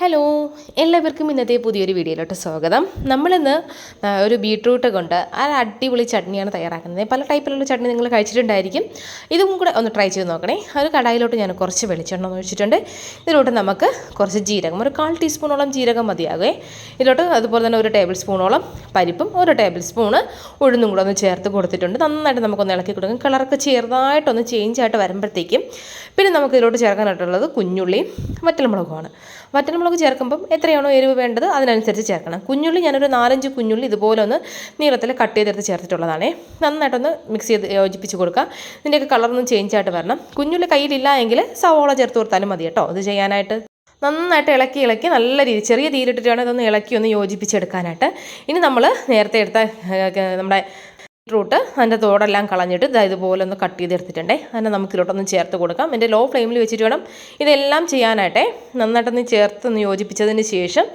Hello എല്ലാവർക്കും ഇന്നത്തെ പുതിയൊരു വീഡിയോയിലോട്ട് സ്വാഗതം. നമ്മളിന്ന് ഒരു ബീട്രൂട്ട് കൊണ്ട് ആ അടിപൊളി ചട്നിയാണ് തയ്യാറാക്കുന്നത്. പല ടൈപ്പിലുള്ള ചട്നി നിങ്ങൾ കഴിച്ചിട്ടുണ്ടായിരിക്കും. ഇതും കൂടെ ഒന്ന് ട്രൈ ചെയ്ത് നോക്കണേ. ഒരു കടായിലോട്ട് ഞാൻ കുറച്ച് വെളിച്ചെണ്ണ ഒഴിച്ചിട്ടുണ്ട്. ഇതിലോട്ട് നമുക്ക് കുറച്ച് ജീരകം ഒരു കാൽ ടീസ്പൂണോളം ജീരകം മതിയാകേ ഇതിലോട്ട് അതുപോലെ തന്നെ ഒരു ടേബിൾ സ്പൂണോളം പരിപ്പും ഒരു ടേബിൾ സ്പൂണ് ഉഴുന്നും കൂടെ ഒന്ന് ചേർത്ത് കൊടുത്തിട്ടുണ്ട്. നന്നായിട്ട് നമുക്കൊന്ന് ഇളക്കി കൊടുക്കും. കളറൊക്കെ ചെറുതായിട്ടൊന്ന് ചേഞ്ച് ആയിട്ട് വരുമ്പോഴത്തേക്കും പിന്നെ നമുക്ക് ഇതിലോട്ട് ചേർക്കാനായിട്ടുള്ളത് കുഞ്ഞുള്ളിയും വറ്റൽമുളകുമാണ്. വറ്റൽമുളക് ചേർക്കുമ്പം എത്രയാണോ എരിവ് വേണ്ടത് അതിനനുസരിച്ച് ചേർക്കണം. കുഞ്ഞുള്ളി ഞാനൊരു നാലഞ്ച് കുഞ്ഞുള്ളി ഇതുപോലെ ഒന്ന് നീളത്തിൽ കട്ട് ചെയ്തെടുത്ത് ചേർത്തിട്ടുള്ളതാണേ. നന്നായിട്ടൊന്ന് മിക്സ് ചെയ്ത് യോജിപ്പിച്ച് കൊടുക്കുക ഇതിന്റെയൊക്കെ കളറൊന്നും ചേഞ്ച് ആയിട്ട് വരണം. കുഞ്ഞുള്ളി കയ്യിലില്ല എങ്കിൽ സവോള ചേർത്ത് കൊടുത്താലും മതി കേട്ടോ. ഇത് ചെയ്യാനായിട്ട് നന്നായിട്ട് ഇളക്കി ഇളക്കി നല്ല രീതി ചെറിയ തീരിട്ടിട്ടാണ് ഇതൊന്ന് ഇളക്കി ഒന്ന് യോജിപ്പിച്ചെടുക്കാനായിട്ട്. ഇനി നമ്മൾ നേരത്തെ എടുത്ത നമ്മുടെ ബീട്രൂട്ട് അതിന്റെ തോടെല്ലാം കളഞ്ഞിട്ട് ദാ ഇതുപോലെ ഒന്ന് കട്ട് ചെയ്തെടുത്തിട്ടുണ്ടേ. അതിനെ നമുക്ക് ഇതിലോട്ടൊന്ന് ചേർത്ത് കൊടുക്കാം. എന്റെ ലോ ഫ്ലെയിമിൽ വെച്ചിട്ട് വേണം ഇതെല്ലാം ചെയ്യാനായിട്ട് നന്നായിട്ടൊന്ന് ചേർത്ത് ഒന്ന് യോജിപ്പിച്ചതിന് ശേഷം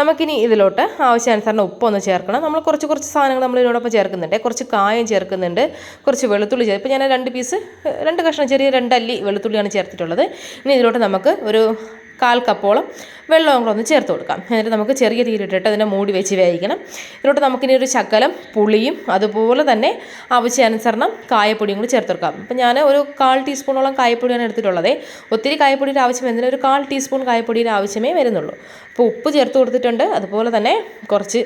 നമുക്കിനി ഇതിലോട്ട് ആവശ്യാനുസരണം ഉപ്പൊന്ന് ചേർക്കണം. നമ്മൾ കുറച്ച് കുറച്ച് സാധനങ്ങൾ നമ്മൾ ഇതിനോടൊപ്പം ചേർക്കുന്നുണ്ട്. കുറച്ച് കായം ചേർക്കുന്നുണ്ട്. കുറച്ച് വെളുത്തുള്ളി ചേർത്ത് ഇപ്പോൾ ഞാൻ രണ്ട് പീസ് രണ്ട് കഷ്ണം ചെറിയ രണ്ടല്ലി വെളുത്തുള്ളിയാണ് ചേർത്തിട്ടുള്ളത്. ഇനി ഇതിലോട്ട് നമുക്ക് ഒരു കാൽ കപ്പോളം വെള്ളവും കൂടെ ഒന്ന് ചേർത്ത് കൊടുക്കാം. എന്നിട്ട് നമുക്ക് ചെറിയ തീരിട്ടിട്ട് അതിനെ മൂടി വെച്ച് വേവിക്കണം. ഇതിലോട്ട് നമുക്കിനി ഒരു ശകലം പുളിയും അതുപോലെ തന്നെ ആവശ്യാനുസരണം കായപ്പൊടിയും കൂടി ചേർത്ത് കൊടുക്കാം. അപ്പം ഞാൻ ഒരു കാൽ ടീസ്പൂണോളം കായപ്പൊടിയാണ് എടുത്തിട്ടുള്ളത്. ഒത്തിരി കായപ്പൊടിയുടെ ആവശ്യം വരുന്നില്ല. ഒരു കാൽ ടീസ്പൂൺ കായപ്പൊടിയുടെ ആവശ്യമേ വരുന്നുള്ളൂ. അപ്പോൾ ഉപ്പ് ചേർത്ത് കൊടുത്തിട്ടുണ്ട്. അതുപോലെ തന്നെ കുറച്ച്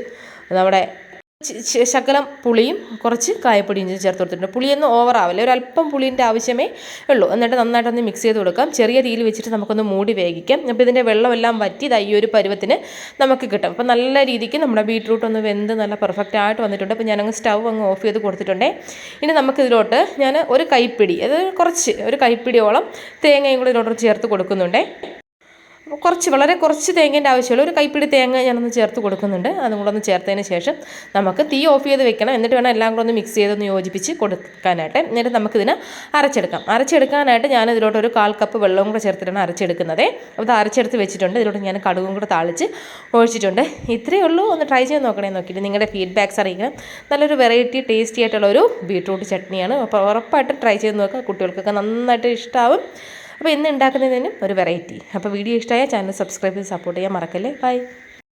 നമ്മുടെ ശകലം പുളിയും കുറച്ച് കായപ്പൊടിയും ചേർത്ത് കൊടുത്തിട്ടുണ്ട്. പുളിയൊന്നും ഓവർ ആവില്ല? ഒരു അല്പം പുളിന്റെ ആവശ്യമേ ഉള്ളൂ. എന്നിട്ട് നന്നായിട്ടൊന്ന് മിക്സ് ചെയ്ത് കൊടുക്കാം. ചെറിയ തീയിൽ വെച്ചിട്ട് നമുക്കൊന്ന് മൂടി വേവിക്കാം. അപ്പോൾ ഇതിന്റെ വെള്ളമെല്ലാം വറ്റി ദാ ഈ ഒരു പരുവത്തിന് നമുക്ക് കിട്ടും. അപ്പോൾ നല്ല രീതിക്ക് നമ്മുടെ ബീട്രൂട്ട് ഒന്ന് വെന്ത് നല്ല പെർഫെക്റ്റ് ആയിട്ട് വന്നിട്ടുണ്ട്. അപ്പോൾ ഞാനങ്ങ് സ്റ്റൗ അങ്ങ് ഓഫ് ചെയ്ത് കൊടുത്തിട്ടുണ്ടേ. ഇനി നമുക്കിതിലോട്ട് ഞാൻ ഒരു കൈപ്പിടി അത് കുറച്ച് ഒരു കൈപ്പിടിയോളം തേങ്ങയും കൂടി ഇതിലോട്ട് ചേർത്ത് കൊടുക്കുന്നുണ്ടേ. കുറച്ച് വളരെ കുറച്ച് തേങ്ങേന്റെ ആവശ്യമുള്ളൂ. ഒരു കൈപ്പിടി തേങ്ങ ഞാനൊന്ന് ചേർത്ത് കൊടുക്കുന്നുണ്ട്. അതും കൂടെ ഒന്ന് ചേർത്തതിന് ശേഷം നമുക്ക് തീ ഓഫ് ചെയ്ത് വെക്കണം. എന്നിട്ട് വേണം എല്ലാം കൂടെ ഒന്ന് മിക്സ് ചെയ്തൊന്ന് യോജിപ്പിച്ച് കൊടുക്കാനായിട്ട്. എന്നിട്ട് നമുക്കിതിന് അരച്ചെടുക്കാം. അരച്ചെടുക്കാനായിട്ട് ഞാൻ ഇതിലോട്ട് ഒരു കാൽ കപ്പ് വെള്ളവും കൂടെ ചേർത്തിട്ടാണ് അരച്ചെടുക്കുന്നത്. അപ്പോൾ ഇത് അരച്ചെടുത്ത് വെച്ചിട്ടുണ്ട്. ഇതിലോട്ട് ഞാൻ കടുകും കൂടെ താളിച്ച് ഒഴിച്ചിട്ടുണ്ട്. ഇത്രയേ ഉള്ളൂ. ഒന്ന് ട്രൈ ചെയ്ത് നോക്കണേ നോക്കിയിട്ട് നിങ്ങളുടെ ഫീഡ്ബാക്ക്സ് അറിയിക്കണം. നല്ലൊരു വെറൈറ്റി ടേസ്റ്റി ആയിട്ടുള്ള ഒരു ബീട്രൂട്ട് ചട്നിയാണ്. അപ്പോൾ ഉറപ്പായിട്ട് ട്രൈ ചെയ്ത് നോക്കുക. കുട്ടികൾക്കൊക്കെ നന്നായിട്ട് ഇഷ്ടമാവും അപ്പോൾ ഇന്ന് ഉണ്ടാക്കുന്നതിനും ഒരു വെറൈറ്റി. അപ്പോൾ വീഡിയോ ഇഷ്ടമായ ചാനൽ സബ്സ്ക്രൈബ് ചെയ്ത് സപ്പോർട്ട് ചെയ്യാൻ മറക്കല്ലേ? ബൈ